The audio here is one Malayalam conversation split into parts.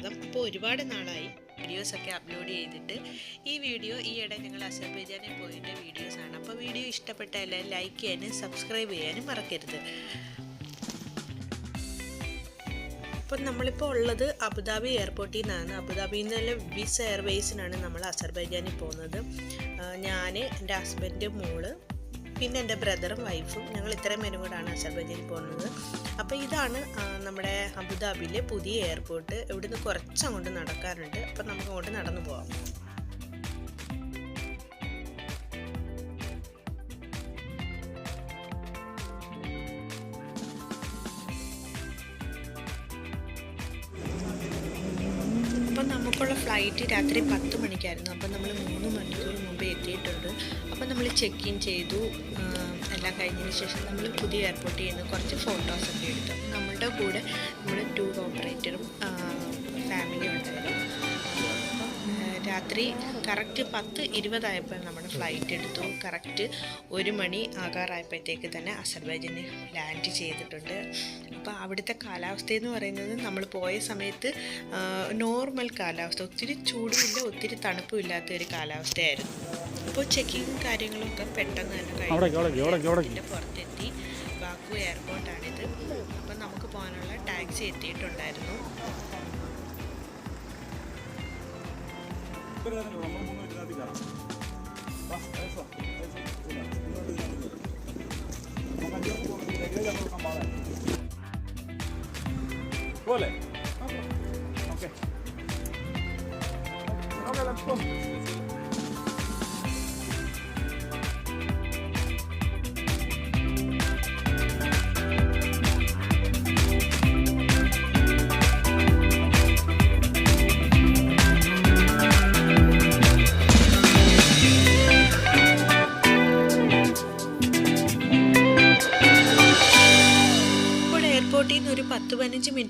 സ്വാഗതം. അപ്പോൾ ഒരുപാട് നാളായി വീഡിയോസൊക്കെ അപ്ലോഡ് ചെയ്തിട്ട്. ഈ വീഡിയോ ഈയിടെ ഞങ്ങൾ അസർബൈജാനിൽ പോയതിന്റെ വീഡിയോസാണ് അപ്പോൾ വീഡിയോ ഇഷ്ടപ്പെട്ട എല്ലാവരും ലൈക്ക് ചെയ്യാനും സബ്സ്ക്രൈബ് ചെയ്യാനും മറക്കരുത്. അപ്പം നമ്മളിപ്പോൾ ഉള്ളത് അബുദാബി എയർപോർട്ടിൽ നിന്നാണ് അബുദാബിയിൽ നിന്നുള്ള വിസ് എയർവേസിനാണ് നമ്മൾ അസർബൈജാനിൽ പോകുന്നത്. ഞാൻ എന്റെ ഹസ്ബൻഡ് മോൾ പിന്നെ എന്റെ ബ്രദറും വൈഫും ഞങ്ങൾ ഇത്രയും പേരും കൂടാണ് അസർബൈജാനിൽ പോകുന്നത്. അപ്പോൾ ഇതാണ് നമ്മുടെ അബുദാബിയിലെ പുതിയ എയർപോർട്ട്. ഇവിടുന്ന് കുറച്ചങ്ങോട്ട് നടക്കാറുണ്ട് അപ്പം നമുക്ക് അങ്ങോട്ട് നടന്നു പോവാം. അപ്പം നമുക്കുള്ള ഫ്ലൈറ്റ് രാത്രി പത്ത് മണിക്കായിരുന്നു. അപ്പം നമ്മൾ മൂന്ന് മണിക്കൂർ മുമ്പ് എത്തിയിട്ടുണ്ട്. അപ്പം നമ്മൾ ചെക്ക് ഇൻ ചെയ്തു. എല്ലാം കഴിഞ്ഞതിന് ശേഷം നമ്മൾ പുതിയ എയർപോർട്ടിൽ നിന്ന് കുറച്ച് ഫോട്ടോസൊക്കെ എടുത്തു. അപ്പം രാത്രി കറക്റ്റ് പത്ത് ഇരുപതായപ്പോൾ നമ്മുടെ ഫ്ലൈറ്റ് എടുത്തു. കറക്റ്റ് ഒരു മണി ആകാറായപ്പോഴത്തേക്ക് തന്നെ അസർബൈജന് ലാൻഡ് ചെയ്തിട്ടുണ്ട്. അപ്പോൾ അവിടുത്തെ കാലാവസ്ഥ എന്ന് പറയുന്നത് നമ്മൾ പോയ സമയത്ത് നോർമൽ കാലാവസ്ഥ. ഒത്തിരി ചൂടുമില്ല ഒത്തിരി തണുപ്പും ഇല്ലാത്ത ഒരു കാലാവസ്ഥയായിരുന്നു. അപ്പോൾ ചെക്കിങ്ങും കാര്യങ്ങളൊക്കെ പെട്ടെന്ന് തന്നെ കഴിഞ്ഞു. പുറത്തെത്തി. ബാക്കു എയർപോർട്ടാണിത് അപ്പം നമുക്ക് പോകാനുള്ള ടാക്സി എത്തിയിട്ടുണ്ടായിരുന്നു. പോലെ ഓക്കെ ഓക്കെ ലെറ്റ്സ് ഗോ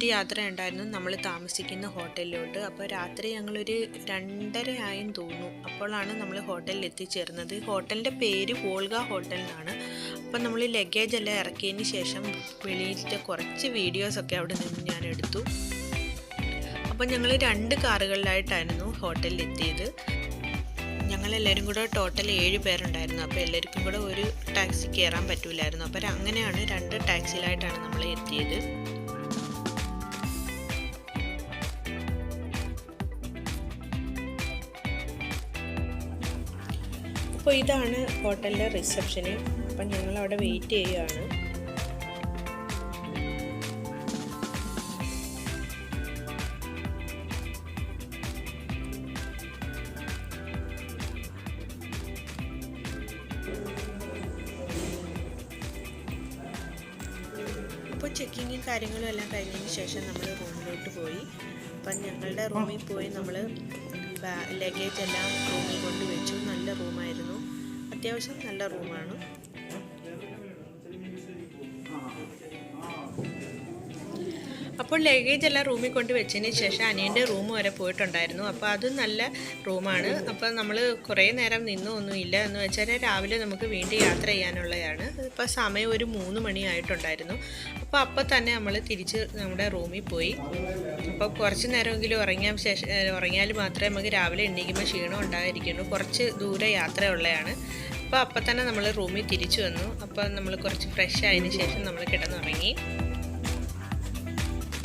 പതിനഞ്ച് മിനിറ്റ് യാത്ര ഉണ്ടായിരുന്നു നമ്മൾ താമസിക്കുന്ന ഹോട്ടലിലോട്ട്. അപ്പോൾ രാത്രി ഞങ്ങളൊരു രണ്ടര ആയെന്ന് തോന്നുന്നു. അപ്പോഴാണ് നമ്മൾ ഹോട്ടലിൽ എത്തിച്ചേർന്നത്. ഹോട്ടലിന്റെ പേര് വോൾഗ ഹോട്ടൽ എന്നാണ് അപ്പം നമ്മൾ ലഗേജ് എല്ലാം ഇറക്കിയതിന് ശേഷം വെളിയിലത്തെ കുറച്ച് വീഡിയോസൊക്കെ അവിടെ നിന്ന് ഞാൻ എടുത്തു. അപ്പോൾ ഞങ്ങൾ രണ്ട് കാറുകളിലായിട്ടായിരുന്നു ഹോട്ടലിൽ എത്തിയത്. ഞങ്ങളെല്ലാവരും കൂടെ ടോട്ടൽ ഏഴ് പേരുണ്ടായിരുന്നു. അപ്പോൾ എല്ലാവർക്കും കൂടെ ഒരു ടാക്സി കയറാൻ പറ്റില്ലായിരുന്നു അപ്പോൾ അങ്ങനെയാണ് രണ്ട് ടാക്സിയിലായിട്ടാണ് നമ്മൾ എത്തിയത്. അപ്പോൾ ഇതാണ് ഹോട്ടലിലെ റിസപ്ഷന്. അപ്പം ഞങ്ങൾ അവിടെ വെയിറ്റ് ചെയ്യുകയാണ് ഇപ്പോൾ ചെക്കിങ്ങും കാര്യങ്ങളും എല്ലാം കഴിഞ്ഞതിന് ശേഷം നമ്മൾ റൂമിലോട്ട് പോയി. അപ്പം ഞങ്ങളുടെ റൂമിൽ പോയി നമ്മൾ ലഗേജ് എല്ലാം റൂമിൽ കൊണ്ടുവച്ചു. നല്ല റൂമായിരുന്നു. അത്യാവശ്യം നല്ല റൂമാണ്. അപ്പോൾ ലഗേജ് എല്ലാം റൂമിൽ കൊണ്ട് വെച്ചതിന് ശേഷം അനിയന്റെ റൂം വരെ പോയിട്ടുണ്ടായിരുന്നു. അപ്പോൾ അതും നല്ല റൂമാണ് അപ്പോൾ നമ്മൾ കുറേ നേരം നിന്നൊന്നുമില്ല എന്ന് വെച്ചാൽ രാവിലെ നമുക്ക് വീണ്ടും യാത്ര ചെയ്യാനുള്ളതാണ്. ഇപ്പോൾ സമയം ഒരു മൂന്ന് മണിയായിട്ടുണ്ടായിരുന്നു അപ്പോൾ അപ്പോൾ തന്നെ നമ്മൾ തിരിച്ച് നമ്മുടെ റൂമിൽ പോയി. അപ്പോൾ കുറച്ച് നേരമെങ്കിലും ഉറങ്ങിയ ശേഷം ഉറങ്ങിയാൽ മാത്രമേ നമുക്ക് രാവിലെ എണ്ണീക്കുമ്പോൾ ക്ഷീണം ഉണ്ടായിരിക്കുള്ളൂ. കുറച്ച് ദൂരെ യാത്രയുള്ളതാണ്. അപ്പോൾ അപ്പം തന്നെ നമ്മൾ റൂമിൽ തിരിച്ചു വന്നു. അപ്പോൾ നമ്മൾ കുറച്ച് ഫ്രഷ് ആയതിനു ശേഷം നമ്മൾ കിടന്നുറങ്ങി.